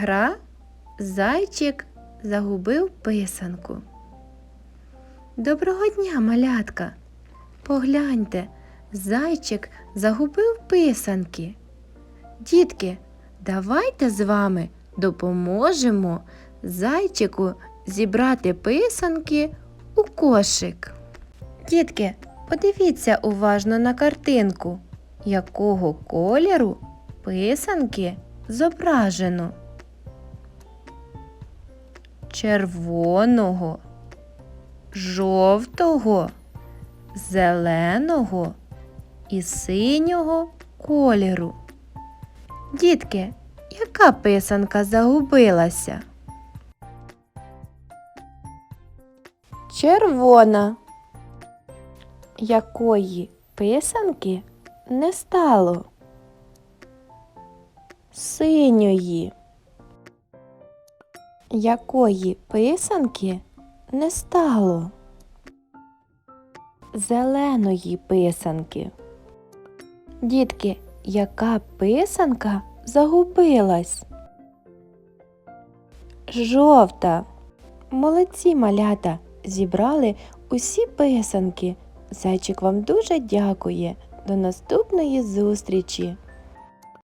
Гра Зайчик загубив писанку. Доброго дня, малятка. Погляньте, зайчик загубив писанки. Дітки, давайте з вами допоможемо зайчику зібрати писанки у кошик. Дітки, подивіться уважно на картинку, якого кольору писанки зображено. Червоного, жовтого, зеленого і синього кольору. Дітки, яка писанка загубилася? Червона. Якої писанки не стало? Синьої. Якої писанки не стало? Зеленої писанки. Дітки, яка писанка загубилась? Жовта. Молодці малята зібрали усі писанки. Зайчик вам дуже дякує. До наступної зустрічі!